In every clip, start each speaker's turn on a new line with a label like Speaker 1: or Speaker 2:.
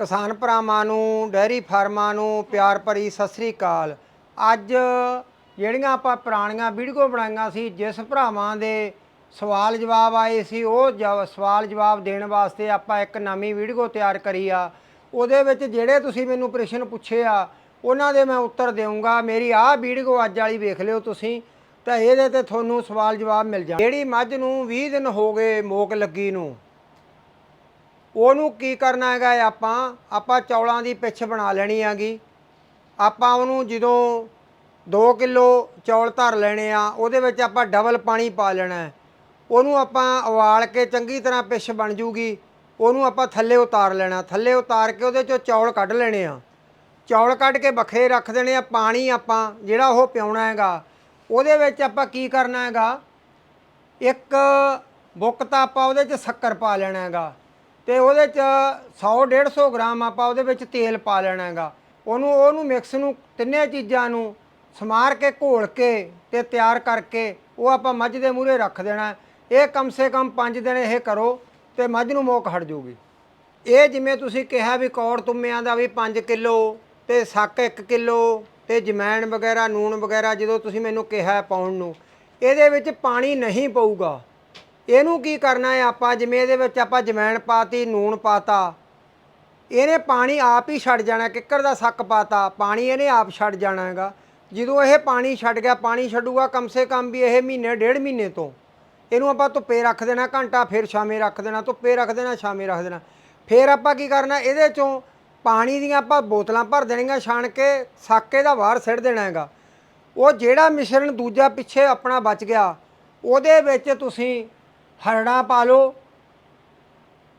Speaker 1: ਕਿਸਾਨ ਭਰਾਵਾਂ ਨੂੰ, ਡੈਰੀ ਫਾਰਮਾਂ ਨੂੰ ਪਿਆਰ ਭਰੀ ਸਤਿ ਸ੍ਰੀ ਅਕਾਲ। ਅੱਜ ਜਿਹੜੀਆਂ ਆਪਾਂ ਪੁਰਾਣੀਆਂ ਵੀਡੀਓ ਬਣਾਈਆਂ ਸੀ, ਜਿਸ ਭਰਾਵਾਂ ਦੇ ਸਵਾਲ ਜਵਾਬ ਆਏ ਸੀ, ਉਹ ਜਵ- ਸਵਾਲ ਜਵਾਬ ਦੇਣ ਵਾਸਤੇ ਆਪਾਂ ਇੱਕ ਨਵੀਂ ਵੀਡੀਓ ਤਿਆਰ ਕਰੀ ਆ। ਉਹਦੇ ਵਿੱਚ ਜਿਹੜੇ ਤੁਸੀਂ ਮੈਨੂੰ ਪ੍ਰਸ਼ਨ ਪੁੱਛੇ ਆ, ਉਹਨਾਂ ਦੇ ਮੈਂ ਉੱਤਰ ਦੇਵਾਂਗਾ ਮੇਰੀ ਆਹ ਵੀਡੀਓ ਅੱਜ ਵਾਲੀ ਵੇਖ ਲਿਓ ਤੁਸੀਂ, ਤਾਂ ਇਹਦੇ ਤੇ ਤੁਹਾਨੂੰ ਸਵਾਲ ਜਵਾਬ ਮਿਲ ਜਾਣ ਜਿਹੜੀ ਮੱਝ ਨੂੰ 20 ਦਿਨ ਹੋ ਗਏ ਮੋਕ ਲੱਗੀ ਨੂੰ ਉਹਨੂੰ ਕੀ ਕਰਨਾ ਹੈਗਾ ਹੈ ਆਪਾਂ? ਆਪਾਂ ਚੌਲਾਂ ਦੀ ਪਿੱਛ ਬਣਾ ਲੈਣੀ ਹੈਗੀ। ਆਪਾਂ ਉਹਨੂੰ ਜਦੋਂ 2 ਕਿਲੋ ਚੌਲ ਧਰ ਲੈਣੇ ਆ, ਉਹਦੇ ਵਿੱਚ ਆਪਾਂ ਡਬਲ ਪਾਣੀ ਪਾ ਲੈਣਾ ਉਹਨੂੰ ਆਪਾਂ ਉਬਾਲ ਕੇ ਚੰਗੀ ਤਰ੍ਹਾਂ ਪਿੱਛ ਬਣ ਜੂਗੀ। ਉਹਨੂੰ ਆਪਾਂ ਥੱਲੇ ਉਤਾਰ ਲੈਣਾ, ਥੱਲੇ ਉਤਾਰ ਕੇ ਉਹਦੇ ਚੋਂ ਚੌਲ ਕੱਢ ਲੈਣੇ ਆ। ਚੌਲ ਕੱਢ ਕੇ ਵੱਖਰੇ ਰੱਖ ਦੇਣੇ ਆ ਪਾਣੀ ਆਪਾਂ, ਜਿਹੜਾ ਉਹ ਪਿਉਣਾ ਹੈਗਾ। ਉਹਦੇ ਵਿੱਚ ਆਪਾਂ ਕੀ ਕਰਨਾ ਹੈਗਾ? ਇੱਕ ਬੁੱਕ ਤਾਂ ਆਪਾਂ ਉਹਦੇ 'ਚ ਸ਼ੱਕਰ ਪਾ ਲੈਣਾ ਹੈਗਾ। ਤੇ ਉਹਦੇ 'ਚ 100 150 ਗ੍ਰਾਮ ਆਪਾਂ ਉਹਦੇ ਵਿੱਚ ਤੇਲ ਪਾ ਲੈਣਾ ਹੈਗਾ। ਉਹਨੂੰ ਉਹਨੂੰ ਮਿਕਸ ਨੂੰ ਤਿੰਨੇ ਚੀਜ਼ਾਂ ਨੂੰ ਸਮਾਰ ਕੇ, ਘੋਲ ਕੇ ਤੇ ਤਿਆਰ ਕਰਕੇ ਉਹ ਆਪਾਂ ਮੱਝ ਦੇ ਮੂਹਰੇ ਰੱਖ ਦੇਣਾ ਇਹ ਕਮ ਸੇ ਕਮ 5 ਦਿਨ ਇਹ ਕਰੋ ਤੇ ਮੱਝ ਨੂੰ ਮੋਕ ਹਟ ਜਾਊਗੀ ਇਹ ਜਿਵੇਂ ਤੁਸੀਂ ਕਿਹਾ ਵੀ ਕੌੜ ਤੁੰਮਿਆਂ ਦਾ ਵੀ 5 ਕਿਲੋ ਤੇ ਸੱਕ 1 ਕਿਲੋ ਤੇ ਜਮੈਣ ਵਗੈਰਾ, ਨੂਣ ਵਗੈਰਾ ਜਦੋਂ ਤੁਸੀਂ ਮੈਨੂੰ ਕਿਹਾ ਪਾਉਣ ਨੂੰ, ਇਹਦੇ ਵਿੱਚ ਪਾਣੀ ਨਹੀਂ ਪਊਗਾ। ਇਹਨੂੰ ਕੀ ਕਰਨਾ ਹੈ? ਆਪਾਂ ਜਿਵੇਂ ਇਹਦੇ ਵਿੱਚ ਆਪਾਂ ਜਮੈਣ ਪਾਤੀ, ਨੂਣ ਪਾਤਾ। ਇਹਨੇ ਪਾਣੀ ਆਪ ਹੀ ਛੱਡ ਜਾਣਾ, ਕਿੱਕਰ ਦਾ ਸੱਕ ਪਾਤਾ। ਪਾਣੀ ਇਹਨੇ ਆਪ ਛੱਡ ਜਾਣਾ ਹੈਗਾ। ਜਦੋਂ ਇਹ ਪਾਣੀ ਛੱਡ ਗਿਆ, ਪਾਣੀ ਛੱਡੂਗਾ ਕਮ ਸੇ ਕਮ ਵੀ ਇਹ ਮਹੀਨੇ, ਡੇਢ ਮਹੀਨੇ ਤੋਂ। ਇਹਨੂੰ ਆਪਾਂ ਧੁੱਪੇ ਰੱਖ ਦੇਣਾ, ਘੰਟਾ ਫਿਰ ਛਾਵੇਂ ਰੱਖ ਦੇਣਾ, ਧੁੱਪੇ ਰੱਖ ਦੇਣਾ, ਛਾਵੇਂ ਰੱਖ ਦੇਣਾ। ਫਿਰ ਆਪਾਂ ਕੀ ਕਰਨਾ, ਇਹਦੇ ਚੋਂ ਪਾਣੀ ਦੀਆਂ ਆਪਾਂ ਬੋਤਲਾਂ ਭਰ ਦੇਣੀਆਂ, ਛਾਣ ਕੇ ਸਾਕੇ ਦਾ ਬਾਹਰ ਸਿੱਟ ਦੇਣਾ ਹੈਗਾ। ਉਹ ਜਿਹੜਾ ਮਿਸ਼ਰਣ ਦੂਜਾ ਪਿੱਛੇ ਆਪਣਾ ਬਚ ਗਿਆ, ਉਹਦੇ ਵਿੱਚ ਤੁਸੀਂ ਹਰੜਾ ਪਾ ਲਓ,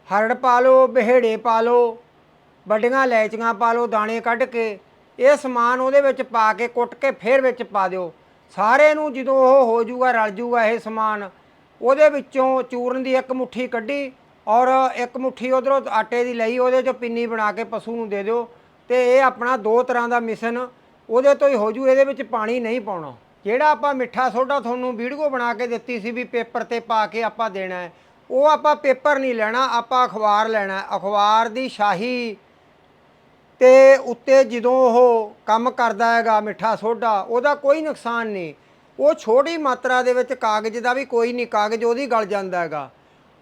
Speaker 1: ਹਰੜ ਪਾ ਲਓ, ਬਿਹੜੇ ਪਾ ਲਓ, ਵੱਡੀਆਂ ਇਲਾਇਚੀਆਂ ਪਾ ਲਓ, ਦਾਣੇ ਕੱਢ ਕੇ ਇਹ ਸਮਾਨ ਉਹਦੇ ਵਿੱਚ ਪਾ ਕੇ ਕੁੱਟ ਕੇ ਫੇਰ ਵਿੱਚ ਪਾ ਦਿਓ। ਸਾਰੇ ਨੂੰ ਜਦੋਂ ਉਹ ਹੋ ਜਾਊਗਾ, ਰਲ ਜਾਊਗਾ ਇਹ ਸਮਾਨ, ਉਹਦੇ ਵਿੱਚੋਂ ਚੂਰਨ ਦੀ ਇੱਕ ਮੁੱਠੀ ਕੱਢੀ ਔਰ ਇੱਕ ਮੁੱਠੀ ਉਧਰੋਂ ਆਟੇ ਦੀ ਲਈ, ਉਹਦੇ ਚੋਂ ਪਿੰਨੀ ਬਣਾ ਕੇ ਪਸ਼ੂ ਨੂੰ ਦੇ ਦਿਓ ਤੇ ਇਹ ਆਪਣਾ ਦੋ ਤਰ੍ਹਾਂ ਦਾ ਮਿਸ਼ਨ, ਉਹਦੇ ਤੋਂ ਹੀ ਹੋ ਜੂ, ਇਹਦੇ ਵਿੱਚ ਪਾਣੀ ਨਹੀਂ ਪਾਉਣਾ। ਜਿਹੜਾ ਆਪਾਂ ਮਿੱਠਾ ਸੋਡਾ ਤੁਹਾਨੂੰ ਵੀਡੀਓ ਬਣਾ ਕੇ ਦਿੱਤੀ ਸੀ ਵੀ ਪੇਪਰ ਤੇ ਪਾ ਕੇ ਆਪਾਂ ਦੇਣਾ ਹੈ, ਉਹ ਆਪਾਂ ਪੇਪਰ ਨਹੀਂ ਲੈਣਾ, ਆਪਾਂ ਅਖਬਾਰ ਲੈਣਾ ਅਖਬਾਰ ਦੀ ਸ਼ਾਹੀ ਤੇ ਉੱਤੇ ਜਦੋਂ ਉਹ ਕੰਮ ਕਰਦਾ ਹੈਗਾ ਮਿੱਠਾ ਸੋਡਾ, ਉਹਦਾ ਕੋਈ ਨੁਕਸਾਨ ਨਹੀਂ। ਉਹ ਛੋਟੀ ਮਾਤਰਾ ਦੇ ਵਿੱਚ ਕਾਗਜ਼ ਦਾ ਵੀ ਕੋਈ ਨਹੀਂ, ਕਾਗਜ਼ ਉਹਦੀ ਗਲ ਜਾਂਦਾ ਹੈਗਾ।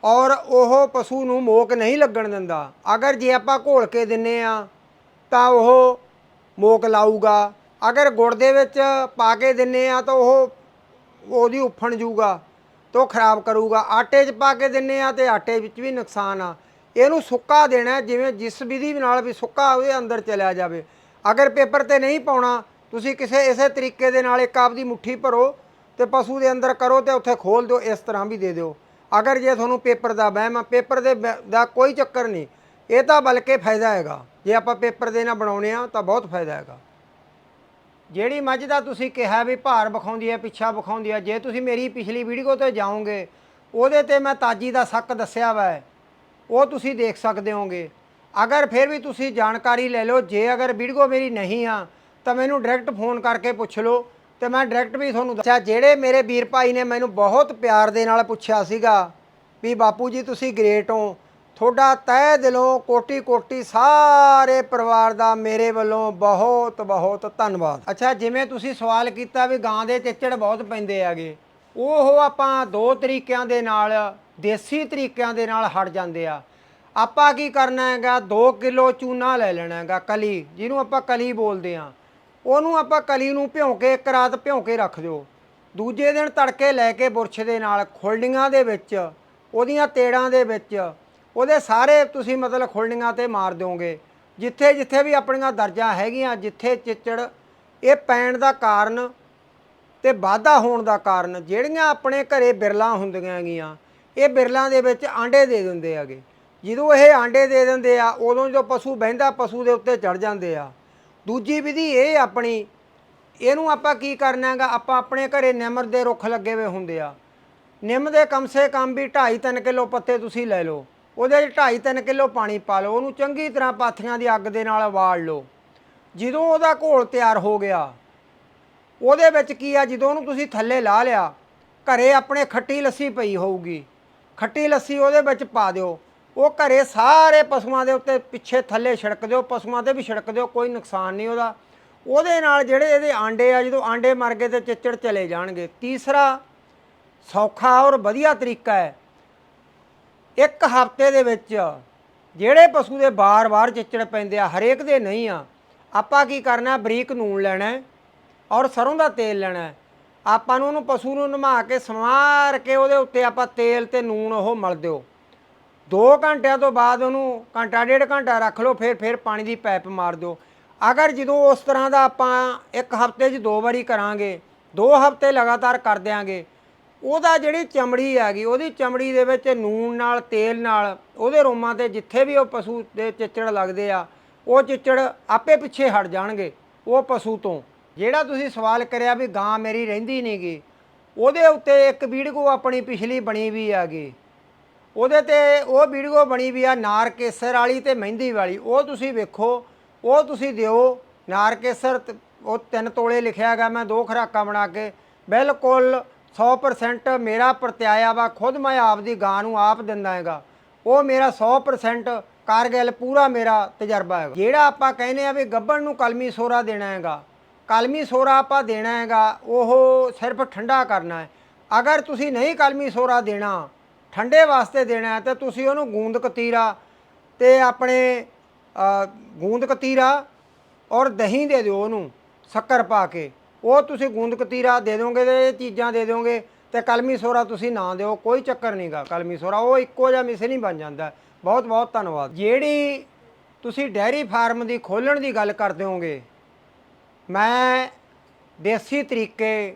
Speaker 1: ਔਰ ਉਹ ਪਸ਼ੂ ਨੂੰ ਮੋਕ ਨਹੀਂ ਲੱਗਣ ਦਿੰਦਾ। ਅਗਰ ਜੇ ਆਪਾਂ ਘੋਲ ਕੇ ਦਿੰਨੇ ਆ, ਤਾਂ ਉਹ ਮੋਕ ਲਾਊਗਾ। ਅਗਰ ਗੁੜ ਦੇ ਵਿੱਚ ਪਾ ਕੇ ਦਿੰਨੇ ਆ ਤਾਂ ਉਹ, ਉਹਦੀ ਉਫਣ ਜੂਗਾ ਤੇ ਉਹ ਖਰਾਬ ਕਰੂਗਾ। ਆਟੇ 'ਚ ਪਾ ਕੇ ਦਿੰਨੇ ਆ ਤੇ ਆਟੇ ਵਿੱਚ ਵੀ ਨੁਕਸਾਨ ਆ। ਇਹਨੂੰ ਸੁੱਕਾ ਦੇਣਾ ਜਿਵੇਂ ਜਿਸ ਵਿਧੀ ਨਾਲ ਵੀ ਸੁੱਕਾ ਉਹਦੇ ਅੰਦਰ ਚਲਿਆ ਜਾਵੇ। ਅਗਰ ਪੇਪਰ ਤੇ ਨਹੀਂ ਪਾਉਣਾ, ਤੁਸੀਂ ਕਿਸੇ ਇਸੇ ਤਰੀਕੇ ਦੇ ਨਾਲ ਇੱਕ ਆਪਦੀ ਮੁੱਠੀ ਭਰੋ ਤੇ ਪਸ਼ੂ ਦੇ ਅੰਦਰ ਕਰੋ ਤੇ ਉੱਥੇ ਖੋਲ ਦਿਓ, ਇਸ ਤਰ੍ਹਾਂ ਵੀ ਦੇ ਦਿਓ। ਅਗਰ ਜੇ ਤੁਹਾਨੂੰ ਪੇਪਰ ਦਾ ਵਹਿਮ ਆ, ਪੇਪਰ ਦੇ ਵਹਿ- ਦਾ ਕੋਈ ਚੱਕਰ ਨਹੀਂ। ਇਹ ਤਾਂ ਬਲਕਿ ਫਾਇਦਾ ਹੈਗਾ। ਜੇ ਆਪਾਂ ਪੇਪਰ ਦੇ ਨਾਲ ਬਣਾਉਣੇ ਆ ਤਾਂ ਬਹੁਤ ਫਾਇਦਾ ਹੈਗਾ। ਜਿਹੜੀ ਮੱਝ ਦਾ ਤੁਸੀਂ ਕਿਹਾ ਵੀ ਭਾਰ ਵਿਖਾਉਂਦੀ ਹੈ, ਪਿੱਛਾ ਵਿਖਾਉਂਦੀ ਹੈ, ਜੇ ਤੁਸੀਂ ਮੇਰੀ ਪਿਛਲੀ ਵੀਡੀਓ ਤੇ ਜਾਓਗੇ, ਉਹਦੇ ਤੇ ਮੈਂ ਤਾਜੀ ਦਾ ਸੱਕ ਦੱਸਿਆ ਵਾ ਉਹ ਤੁਸੀਂ ਦੇਖ ਸਕਦੇ ਹੋਗੇ। ਅਗਰ ਫਿਰ ਵੀ ਤੁਸੀਂ ਜਾਣਕਾਰੀ ਲੈ ਲਓ, ਜੇ ਅਗਰ ਵੀਡੀਓ ਮੇਰੀ ਨਹੀਂ ਆ, ਤਾਂ ਮੈਨੂੰ ਡਾਇਰੈਕਟ ਫੋਨ ਕਰਕੇ ਪੁੱਛ ਲਓ ਤੇ ਮੈਂ ਡਾਇਰੈਕਟ ਵੀ ਤੁਹਾਨੂੰ ਦੱਸਿਆ ਜਿਹੜੇ ਮੇਰੇ ਵੀਰ ਭਾਈ ਨੇ ਮੈਨੂੰ ਬਹੁਤ ਪਿਆਰ ਦੇ ਨਾਲ ਪੁੱਛਿਆ ਸੀਗਾ ਵੀ ਬਾਪੂ ਜੀ ਤੁਸੀਂ ਗ੍ਰੇਟ ਹੋ ਤੁਹਾਡਾ ਤਹਿ ਦਿਲੋਂ ਕੋਟੀ ਕੋਟੀ ਸਾਰੇ ਪਰਿਵਾਰ ਦਾ ਮੇਰੇ ਵੱਲੋਂ ਬਹੁਤ ਬਹੁਤ ਧੰਨਵਾਦ। ਅੱਛਾ, ਜਿਵੇਂ ਤੁਸੀਂ ਸਵਾਲ ਕੀਤਾ ਵੀ ਗਾਂ ਦੇ ਚਿੱਚੜ ਬਹੁਤ ਪੈਂਦੇ ਹੈਗੇ, ਉਹ ਆਪਾਂ ਦੋ ਤਰੀਕਿਆਂ ਦੇ ਨਾਲ, ਦੇਸੀ ਤਰੀਕਿਆਂ ਦੇ ਨਾਲ ਹਟ ਜਾਂਦੇ ਆ। ਆਪਾਂ ਕੀ ਕਰਨਾ ਹੈਗਾ 2 ਕਿਲੋ ਚੂਨਾ ਲੈ ਲੈਣਾ ਹੈਗਾ ਕਲੀ, ਜਿਹਨੂੰ ਆਪਾਂ ਕਲੀ ਬੋਲਦੇ ਆ। ਉਹਨੂੰ ਆਪਾਂ ਕਲੀ ਨੂੰ ਭਿਉਂ ਕੇ ਇੱਕ ਰਾਤ ਭਿਉਂ ਕੇ ਰੱਖ ਦਿਓ। ਦੂਜੇ ਦਿਨ ਤੜਕੇ ਲੈ ਕੇ ਬੁਰਸ਼ ਦੇ ਨਾਲ ਖੁਲਡੀਆਂ ਦੇ ਵਿੱਚ, ਉਹਦੀਆਂ ਤੇੜਾਂ ਦੇ ਵਿੱਚ ਉਹਦੇ ਸਾਰੇ ਤੁਸੀਂ ਮਤਲਬ ਖੁਲਡੀਆਂ ਤੇ ਮਾਰ ਦਿਓਗੇ। ਜਿੱਥੇ ਜਿੱਥੇ ਵੀ ਆਪਣੀਆਂ ਦਰਜਾਂ ਹੈਗੀਆਂ, ਜਿੱਥੇ ਚਿੱਚੜ, ਇਹ ਪੈਣ ਦਾ ਕਾਰਨ ਤੇ ਵਾਧਾ ਹੋਣ ਦਾ ਕਾਰਨ, ਜਿਹੜੀਆਂ ਆਪਣੇ ਘਰੇ ਬਿਰਲਾਂ ਹੁੰਦੀਆਂ ਹੈਗੀਆਂ, ਇਹ ਬਿਰਲਾਂ ਦੇ ਵਿੱਚ ਆਂਡੇ ਦੇ ਦਿੰਦੇ ਹੈਗੇ। ਜਦੋਂ ਇਹ ਆਂਡੇ ਦੇ ਦਿੰਦੇ ਆ, ਉਦੋਂ ਜਦੋਂ ਪਸ਼ੂ ਬਹਿੰਦਾ, ਪਸ਼ੂ ਦੇ ਉੱਤੇ ਚੜ ਜਾਂਦੇ ਆ। ਦੂਜੀ ਵਿਧੀ ਇਹ ਆਪਣੀ, ਇਹਨੂੰ ਆਪਾਂ ਕੀ ਕਰਨਾ ਹੈਗਾ, ਆਪਾਂ ਆਪਣੇ ਘਰੇ ਨਿਮਰ ਦੇ ਰੁੱਖ ਲੱਗੇ ਹੋਏ ਹੁੰਦੇ ਆ। ਨਿੰਮ ਦੇ ਕਮ ਸੇ ਕਮ ਵੀ 2.5 3 ਕਿਲੋ ਪੱਤੇ ਤੁਸੀਂ ਲੈ ਲਓ। ਉਹਦੇ 'ਚ 2.5 3 ਕਿਲੋ ਪਾਣੀ ਪਾ ਲਓ, ਉਹਨੂੰ ਚੰਗੀ ਤਰ੍ਹਾਂ ਪਾਥੀਆਂ ਦੀ ਅੱਗ ਦੇ ਨਾਲ ਉਬਾਲ ਲਓ। ਜਦੋਂ ਉਹਦਾ ਘੋਲ ਤਿਆਰ ਹੋ ਗਿਆ, ਉਹਦੇ ਵਿੱਚ ਕੀ ਆ, ਜਦੋਂ ਉਹਨੂੰ ਤੁਸੀਂ ਥੱਲੇ ਲਾ ਲਿਆ, ਘਰੇ ਆਪਣੇ ਖੱਟੀ ਲੱਸੀ ਪਈ ਹੋਊਗੀ। ਖੱਟੀ ਲੱਸੀ ਉਹਦੇ ਵਿੱਚ ਪਾ ਦਿਓ। ਉਹ ਘਰੇ ਸਾਰੇ ਪਸ਼ੂਆਂ ਦੇ ਉੱਤੇ ਪਿੱਛੇ ਥੱਲੇ ਛਿੜਕ ਦਿਓ, ਪਸ਼ੂਆਂ ਤੇ ਵੀ ਛਿੜਕ ਦਿਓ, ਕੋਈ ਨੁਕਸਾਨ ਨਹੀਂ ਉਹਦਾ। ਉਹਦੇ ਨਾਲ ਜਿਹੜੇ ਇਹਦੇ ਆਂਡੇ ਆ, ਜਦੋਂ ਆਂਡੇ ਮਰ ਗਏ ਤੇ ਚਿੱਚੜ ਚਲੇ ਜਾਣਗੇ। ਤੀਸਰਾ ਸੌਖਾ ਔਰ ਵਧੀਆ ਤਰੀਕਾ ਹੈ ਇੱਕ ਹਫ਼ਤੇ ਦੇ ਵਿੱਚ ਜਿਹੜੇ ਪਸ਼ੂ ਦੇ ਬਾਰ-ਬਾਰ ਚਿੱਚੜ ਪੈਂਦੇ ਆ, ਹਰੇਕ ਦੇ ਨਹੀਂ ਆ। ਆਪਾਂ ਕੀ ਕਰਨਾ, ਬਰੀਕ ਨੂਣ ਲੈਣਾ ਔਰ ਸਰੋਂ ਦਾ ਤੇਲ ਲੈਣਾ ਆਪਾਂ ਨੂੰ ਉਹਨੂੰ ਪਸ਼ੂ ਨੂੰ ਨਮਾ ਕੇ ਸਮਾਰ ਕੇ ਉਹਦੇ ਉੱਤੇ ਆਪਾਂ ਤੇਲ ਤੇ ਨੂਣ ਉਹ ਮਲ ਦਿਓ। 2 ਘੰਟਿਆਂ ਤੋਂ ਬਾਅਦ ਉਹਨੂੰ ਘੰਟਾ, ਡੇਢ ਘੰਟਾ ਰੱਖ ਲਓ, ਫਿਰ ਫਿਰ ਪਾਣੀ ਦੀ ਪਾਈਪ ਮਾਰ ਦਿਓ। ਅਗਰ ਜਦੋਂ ਉਸ ਤਰ੍ਹਾਂ ਦਾ ਆਪਾਂ ਇੱਕ ਹਫ਼ਤੇ 'ਚ ਦੋ ਵਾਰੀ ਕਰਾਂਗੇ, ਦੋ ਹਫ਼ਤੇ ਲਗਾਤਾਰ ਕਰ ਦਿਆਂਗੇ ਉਹਦਾ ਜਿਹੜੀ ਚਮੜੀ ਹੈਗੀ, ਉਹਦੀ ਚਮੜੀ ਦੇ ਵਿੱਚ ਨੂਣ ਨਾਲ, ਤੇਲ ਨਾਲ, ਉਹਦੇ ਰੋਮਾਂ ਤੇ ਜਿੱਥੇ ਵੀ ਉਹ ਪਸ਼ੂ ਦੇ ਚਿੱਚੜ ਲੱਗਦੇ ਆ, ਉਹ ਚਿੱਚੜ ਆਪੇ ਪਿੱਛੇ ਹਟ ਜਾਣਗੇ, ਉਹ ਪਸ਼ੂ ਤੋਂ। ਜਿਹੜਾ ਤੁਸੀਂ ਸਵਾਲ ਕਰਿਆ ਵੀ ਗਾਂ ਮੇਰੀ ਰਹਿੰਦੀ ਨਹੀਂਗੀ ਉਹਦੇ ਉੱਤੇ ਇੱਕ ਵੀਡੀਓ ਆਪਣੀ ਪਿਛਲੀ ਬਣੀ ਵੀ ਹੈਗੀ। ਉਹਦੇ ਤੇ ਉਹ ਵੀਡੀਓ ਬਣੀ ਵੀ ਆ ਨਾਰ ਕੇਸਰ ਵਾਲੀ ਤੇ ਮਹਿੰਦੀ ਵਾਲੀ। ਉਹ ਤੁਸੀਂ ਵੇਖੋ, ਉਹ ਤੁਸੀਂ ਦਿਓ। ਨਾਰ ਕੇਸਰ ਉਹ ਤਿੰਨ ਤੋਲੇ ਲਿਖਿਆ ਹੈਗਾ, ਮੈਂ ਦੋ ਖਰਾਕਾਂ ਬਣਾ ਕੇ। ਬਿਲਕੁਲ 100% ਮੇਰਾ ਪ੍ਰਤਿਆਇਆ ਵਾ, ਖੁਦ ਮੈਂ ਆਪਦੀ ਗਾਂ ਨੂੰ ਆਪ ਦਿੰਦਾ ਹੈਗਾ। ਉਹ ਮੇਰਾ 100% ਕਾਰਗਿਲ ਪੂਰਾ ਮੇਰਾ ਤਜਰਬਾ ਹੈਗਾ। ਜਿਹੜਾ ਆਪਾਂ ਕਹਿੰਦੇ ਆ ਵੀ ਗੱਬਣ ਨੂੰ ਕਲਮੀ ਸੋਰਾ ਦੇਣਾ ਹੈਗਾ, ਕਲਮੀ ਸੋਰਾ ਆਪਾਂ ਦੇਣਾ ਹੈਗਾ, ਉਹ ਸਿਰਫ ਠੰਡਾ ਕਰਨਾ ਹੈ। ਅਗਰ ਤੁਸੀਂ ਨਹੀਂ ਕਲਮੀ ਸੋਰਾ ਦੇਣਾ, ਠੰਡੇ ਵਾਸਤੇ ਦੇਣਾ ਹੈ, ਤਾਂ ਤੁਸੀਂ ਉਹਨੂੰ ਗੂੰਦ ਕਤੀਰਾ ਤੇ ਆਪਣੇ ਗੂੰਦ ਕਤੀਰਾ ਔਰ ਦਹੀਂ ਦੇ ਦਿਓ ਉਹਨੂੰ, ਸ਼ੱਕਰ ਪਾ ਕੇ। ਉਹ ਤੁਸੀਂ ਗੂੰਦ ਕਤੀਰਾ ਦੇ ਦੋਗੇ ਤੇ ਇਹ ਚੀਜ਼ਾਂ ਦੇ ਦੋਗੇ ਤੇ ਕਲਮੀ ਸੋਰਾ ਤੁਸੀਂ ਨਾ ਦਿਓ, ਕੋਈ ਚੱਕਰ ਨਹੀਂਗਾ ਕਲਮੀ ਸੋਰਾ ਉਹ ਇੱਕੋ ਜਿਹਾ ਮਿਸ ਨਹੀਂ ਬਣ ਜਾਂਦਾ। ਬਹੁਤ ਬਹੁਤ ਧੰਨਵਾਦ। ਜਿਹੜੀ ਤੁਸੀਂ ਡੈਰੀ ਫਾਰਮ ਦੀ ਖੋਲਣ ਦੀ ਗੱਲ ਕਰਦੇ ਹੋਗੇ, ਮੈਂ ਦੇਸੀ ਤਰੀਕੇ,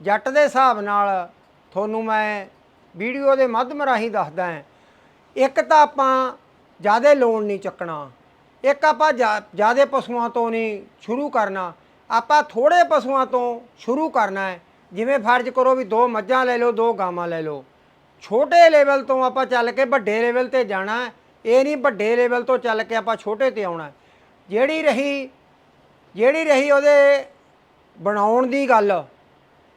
Speaker 1: ਜੱਟ ਦੇ ਹਿਸਾਬ ਨਾਲ ਤੁਹਾਨੂੰ ਮੈਂ ਵੀਡੀਓ ਦੇ ਮਾਧਿਅਮ ਰਾਹੀਂ ਦੱਸਦਾ ਹਾਂ। ਇੱਕ ਤਾਂ ਆਪਾਂ ਜ਼ਿਆਦਾ ਲੋਨ ਨਹੀਂ ਚੱਕਣਾ, ਇੱਕ ਆਪਾਂ ਜ਼ਿਆਦਾ ਪਸ਼ੂਆਂ ਤੋਂ ਨਹੀਂ ਸ਼ੁਰੂ ਕਰਨਾ। ਆਪਾਂ ਥੋੜੇ ਪਸ਼ੂਆਂ ਤੋਂ ਸ਼ੁਰੂ ਕਰਨਾ ਹੈ। ਜਿਵੇਂ ਫਰਜ਼ ਕਰੋ ਵੀ ਦੋ ਮੱਝਾਂ ਲੈ ਲਓ, ਦੋ ਗਾਵਾਂ ਲੈ ਲਓ। ਛੋਟੇ ਲੈਵਲ ਤੋਂ ਆਪਾਂ ਚੱਲ ਕੇ ਵੱਡੇ ਲੈਵਲ ਤੇ ਜਾਣਾ ਇਹ ਨਹੀਂ ਵੱਡੇ ਲੈਵਲ ਤੋਂ ਚੱਲ ਕੇ ਆਪਾਂ ਛੋਟੇ ਤੇ ਆਉਣਾ ਜਿਹੜੀ ਰਹੀ ਜਿਹੜੀ ਰਹੀ ਉਹਦੇ ਬਣਾਉਣ ਦੀ ਗੱਲ,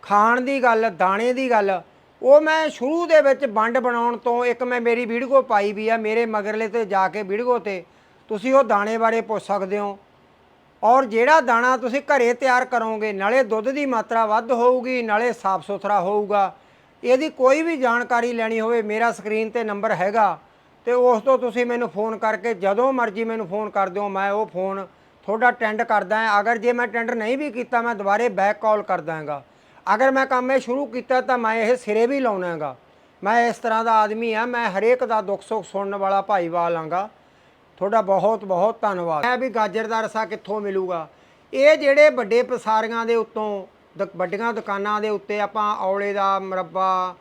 Speaker 1: ਖਾਣ ਦੀ ਗੱਲ, ਦਾਣੇ ਦੀ ਗੱਲ, ਉਹ ਮੈਂ ਸ਼ੁਰੂ ਦੇ ਵਿੱਚ ਵੰਡ ਬਣਾਉਣ ਤੋਂ ਇੱਕ ਮੈਂ ਮੇਰੀ ਵੀਡੀਓ ਪਾਈ ਵੀ ਆ ਮੇਰੇ ਮਗਰਲੇ ਤੇ ਜਾ ਕੇ ਵੀਡੀਓ ਤੇ। ਤੁਸੀਂ ਉਹ ਦਾਣੇ ਬਾਰੇ ਪੁੱਛ ਸਕਦੇ ਹੋ। ਔਰ ਜਿਹੜਾ ਦਾਣਾ ਤੁਸੀਂ ਘਰੇ ਤਿਆਰ ਕਰੋਗੇ, ਨਾਲੇ ਦੁੱਧ ਦੀ ਮਾਤਰਾ ਵੱਧ ਹੋਊਗੀ, ਨਾਲੇ ਸਾਫ਼ ਸੁਥਰਾ ਹੋਊਗਾ। ਇਹਦੀ ਕੋਈ ਵੀ ਜਾਣਕਾਰੀ ਲੈਣੀ ਹੋਵੇ, ਮੇਰਾ ਸਕਰੀਨ ਤੇ ਨੰਬਰ ਹੈਗਾ। ਤੇ ਉਸ ਤੋਂ ਤੁਸੀਂ ਮੈਨੂੰ ਫੋਨ ਕਰਕੇ, ਜਦੋਂ ਮਰਜ਼ੀ ਮੈਨੂੰ ਫੋਨ ਕਰ ਦਿਓ, ਮੈਂ ਉਹ ਫੋਨ ਤੁਹਾਡਾ ਟੈਂਡ ਕਰਦਾ ਹਾਂ। ਅਗਰ ਜੇ ਮੈਂ ਟੈਂਡ ਨਹੀਂ ਵੀ ਕੀਤਾ, ਮੈਂ ਦੁਬਾਰੇ ਬੈਕ ਕਾਲ ਕਰ ਦਾਂਗਾ। ਅਗਰ ਮੈਂ ਕੰਮ ਇਹ ਸ਼ੁਰੂ ਕੀਤਾ, ਤਾਂ ਮੈਂ ਇਹ ਸਿਰੇ ਵੀ ਲਾਉਣਾ ਹੈਗਾ। ਮੈਂ ਇਸ ਤਰ੍ਹਾਂ ਦਾ ਆਦਮੀ ਆ ਮੈਂ ਹਰੇਕ ਦਾ ਦੁੱਖ ਸੁੱਖ ਸੁਣਨ ਵਾਲਾ ਭਾਈਵਾਲ ਆਂਗਾ ਤੁਹਾਡਾ ਬਹੁਤ ਬਹੁਤ ਧੰਨਵਾਦ। ਹੈ ਵੀ ਗਾਜਰ ਦਾ ਰਸਾ ਕਿੱਥੋਂ ਮਿਲੂਗਾ? ਇਹ ਜਿਹੜੇ ਵੱਡੇ ਪਸਾਰੀਆਂ ਦੇ ਉੱਤੋਂ ਦ- ਵੱਡੀਆਂ ਦੁਕਾਨਾਂ ਦੇ ਉੱਤੇ ਆਪਾਂ ਔਲੇ ਦਾ ਮੁਰੱਬਾ,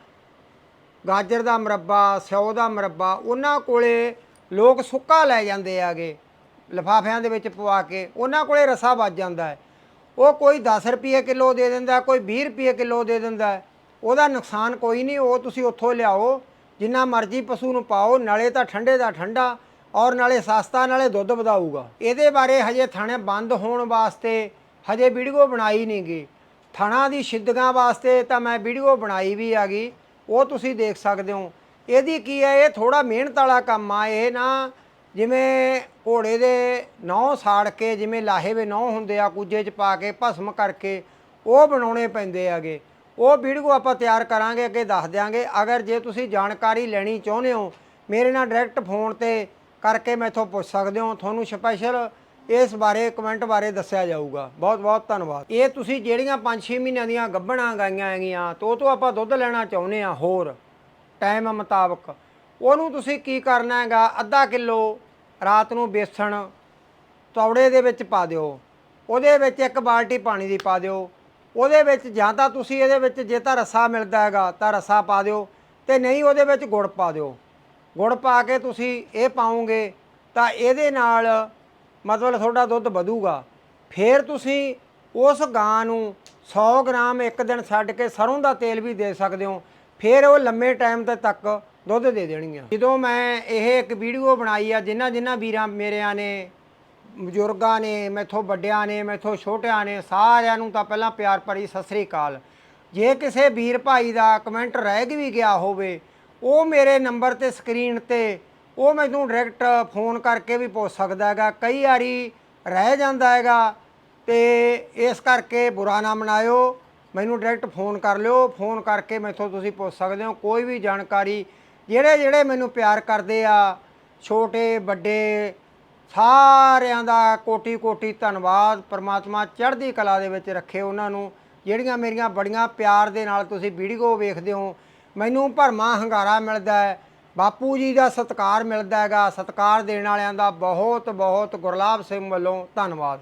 Speaker 1: ਗਾਜਰ ਦਾ ਮੁਰੱਬਾ, ਸਿਓ ਦਾ ਮੁਰੱਬਾ, ਉਹਨਾਂ ਕੋਲੇ ਲੋਕ ਸੁੱਕਾ ਲੈ ਜਾਂਦੇ ਆਗੇ, ਲਿਫਾਫਿਆਂ ਦੇ ਵਿੱਚ ਪਵਾ ਕੇ, ਉਹਨਾਂ ਕੋਲੇ ਰਸਾ ਵੱਜ ਜਾਂਦਾ ਹੈ। ਉਹ ਕੋਈ 10 ਰੁਪਏ ਕਿਲੋ ਦੇ ਦਿੰਦਾ, ਕੋਈ 20 ਰੁਪਏ ਕਿਲੋ ਦੇ ਦਿੰਦਾ ਉਹਦਾ ਨੁਕਸਾਨ ਕੋਈ ਨਹੀਂ, ਉਹ ਤੁਸੀਂ ਉੱਥੋਂ ਲਿਆਓ, ਜਿੰਨਾ ਮਰਜ਼ੀ ਪਸ਼ੂ ਨੂੰ ਪਾਓ, ਨਾਲੇ ਤਾਂ ਠੰਡੇ ਦਾ ਠੰਡਾ। ਔਰ ਨਾਲੇ ਸਸਤਾ ਨਾਲੇ ਦੁੱਧ ਵਧਾਊਗਾ। ਇਹਦੇ ਬਾਰੇ ਹਜੇ ਥਾਣੇ ਬੰਦ ਹੋਣ ਵਾਸਤੇ ਹਜੇ ਵੀਡੀਓ ਬਣਾਈ ਨਹੀਂ ਗਈ। ਥਣਾ ਦੀ ਸਿੱਧਗਾਂ ਵਾਸਤੇ ਤਾਂ ਮੈਂ ਵੀਡੀਓ ਬਣਾਈ ਵੀ ਹੈਗੀ ਉਹ ਤੁਸੀਂ ਦੇਖ ਸਕਦੇ ਹੋ। ਇਹਦੀ ਕੀ ਹੈ, ਇਹ ਥੋੜਾ ਮਿਹਨਤ ਵਾਲਾ ਕੰਮ ਆ। ਇਹ ਨਾ ਜਿਵੇਂ ਘੋੜੇ ਦੇ ਨੌ ਸਾੜ ਕੇ, ਜਿਵੇਂ ਲਾਹੇ ਵੇ ਨੌ ਹੁੰਦੇ ਆ, ਕੁੱਜੇ 'ਚ ਪਾ ਕੇ, ਭਸਮ ਕਰਕੇ ਉਹ ਬਣਾਉਣੇ ਪੈਂਦੇ ਆਗੇ ਉਹ ਵੀਡੀਓ ਆਪਾਂ ਤਿਆਰ ਕਰਾਂਗੇ, ਅੱਗੇ ਦੱਸ ਦਿਆਂਗੇ। ਅਗਰ ਜੇ ਤੁਸੀਂ ਜਾਣਕਾਰੀ ਲੈਣੀ ਚਾਹੁੰਦੇ ਹੋ, ਮੇਰੇ ਨਾਲ ਡਾਇਰੈਕਟ ਫੋਨ ਤੇ ਕਰਕੇ ਮੈਥੋਂ ਪੁੱਛ ਸਕਦੇ ਹੋ, ਤੁਹਾਨੂੰ ਸਪੈਸ਼ਲ ਇਸ ਬਾਰੇ ਕਮੈਂਟ ਬਾਰੇ ਦੱਸਿਆ ਜਾਊਗਾ। ਬਹੁਤ ਬਹੁਤ ਧੰਨਵਾਦ। ਇਹ ਤੁਸੀਂ ਜਿਹੜੀਆਂ 5-6 ਮਹੀਨਿਆਂ ਦੀਆਂ ਗੱਭਣਾਂ ਗਾਈਆਂ ਹੈਗੀਆਂ, ਤੋਂ ਉਹ ਤੋਂ ਆਪਾਂ ਦੁੱਧ ਲੈਣਾ ਚਾਹੁੰਦੇ ਆ ਹੋਰ ਟਾਈਮ ਮੁਤਾਬਕ। ਉਹਨੂੰ ਤੁਸੀਂ ਕੀ ਕਰਨਾ ਹੈਗਾ, ਅੱਧਾ ਕਿਲੋ ਰਾਤ ਨੂੰ ਬੇਸਣ ਤੌੜੇ ਦੇ ਵਿੱਚ ਪਾ ਦਿਓ। ਉਹਦੇ ਵਿੱਚ ਇੱਕ ਬਾਲਟੀ ਪਾਣੀ ਦੀ ਪਾ ਦਿਓ। ਉਹਦੇ ਵਿੱਚ ਜਾਂ ਤਾਂ ਤੁਸੀਂ ਇਹਦੇ ਵਿੱਚ ਜੇ ਤਾਂ ਰਸਾ ਮਿਲਦਾ ਹੈਗਾ, ਤਾਂ ਰਸਾ ਪਾ ਦਿਓ ਤੇ ਨਹੀਂ ਉਹਦੇ ਵਿੱਚ ਗੁੜ ਪਾ ਦਿਓ। ਗੁੜ ਪਾ ਕੇ ਤੁਸੀਂ ਇਹ ਪਾਉਂਗੇ ਤਾਂ ਇਹਦੇ ਨਾਲ ਮਤਲਬ ਤੁਹਾਡਾ ਦੁੱਧ ਵਧੂਗਾ। ਫਿਰ ਤੁਸੀਂ ਉਸ ਗਾਂ ਨੂੰ 100 ਗ੍ਰਾਮ ਇੱਕ ਦਿਨ ਛੱਡ ਕੇ ਸਰੋਂ ਦਾ ਤੇਲ ਵੀ ਦੇ ਸਕਦੇ ਹੋ। ਫਿਰ ਉਹ ਲੰਮੇ ਟਾਈਮ ਤੇ ਤੱਕ ਦੁੱਧ ਦੇ ਦੇਣਗੀਆਂ। ਜਦੋਂ ਮੈਂ ਇਹ ਇੱਕ ਵੀਡੀਓ ਬਣਾਈ ਆ ਜਿਨ੍ਹਾਂ ਜਿਨ੍ਹਾਂ ਵੀਰਾਂ ਮੇਰਿਆਂ ਨੇ, ਬਜ਼ੁਰਗਾਂ ਨੇ, ਮੈਥੋਂ ਵੱਡਿਆਂ ਨੇ, ਮੈਥੋਂ ਛੋਟਿਆਂ ਨੇ, ਸਾਰਿਆਂ ਨੂੰ ਤਾਂ ਪਹਿਲਾਂ ਪਿਆਰ ਭਰੀ ਸਤਿ ਸ੍ਰੀ ਅਕਾਲ। ਜੇ ਕਿਸੇ ਵੀਰ ਭਾਈ ਦਾ ਕਮੈਂਟ ਰਹਿ ਵੀ ਗਿਆ ਹੋਵੇ ਉਹ ਮੇਰੇ ਨੰਬਰ ਤੇ ਸਕਰੀਨ ਤੇ, ਉਹ ਮੈਨੂੰ ਡਾਇਰੈਕਟ ਫੋਨ ਕਰਕੇ ਵੀ ਪੁੱਛ ਸਕਦਾ ਹੈਗਾ। ਕਈ ਵਾਰੀ ਰਹਿ ਜਾਂਦਾ ਹੈਗਾ ਤੇ ਇਸ ਕਰਕੇ ਬੁਰਾ ਨਾ ਮਨਾਇਓ। ਮੈਨੂੰ ਡਾਇਰੈਕਟ ਫੋਨ ਕਰ ਲਿਓ। ਫੋਨ ਕਰਕੇ ਮੈਥੋਂ ਤੁਸੀਂ ਪੁੱਛ ਸਕਦੇ ਹੋ। ਕੋਈ ਵੀ ਜਾਣਕਾਰੀ, ਜਿਹੜੇ ਜਿਹੜੇ ਮੈਨੂੰ ਪਿਆਰ ਕਰਦੇ ਆ, ਛੋਟੇ, ਵੱਡੇ, ਸਾਰਿਆਂ ਦਾ ਕੋਟੀ ਕੋਟੀ ਧੰਨਵਾਦ। ਪ੍ਰਮਾਤਮਾ ਚੜ੍ਹਦੀ ਕਲਾ ਦੇ ਵਿੱਚ ਰੱਖੇ ਉਹਨਾਂ ਨੂੰ। ਜਿਹੜੀਆਂ ਮੇਰੀਆਂ ਬੜੀਆਂ ਪਿਆਰ ਦੇ ਨਾਲ ਤੁਸੀਂ ਵੀਡੀਓ ਵੇਖਦੇ ਹੋ ਮੈਨੂੰ ਭਰਮਾ ਹੰਗਾਰਾ ਮਿਲਦਾ ਹੈ। ਬਾਪੂ ਜੀ ਦਾ ਸਤਿਕਾਰ ਮਿਲਦਾ ਹੈਗਾ। ਸਤਿਕਾਰ ਦੇਣ ਵਾਲਿਆਂ ਦਾ ਬਹੁਤ ਬਹੁਤ ਗੁਰਲਾਬ ਸਿੰਘ ਵੱਲੋਂ ਧੰਨਵਾਦ।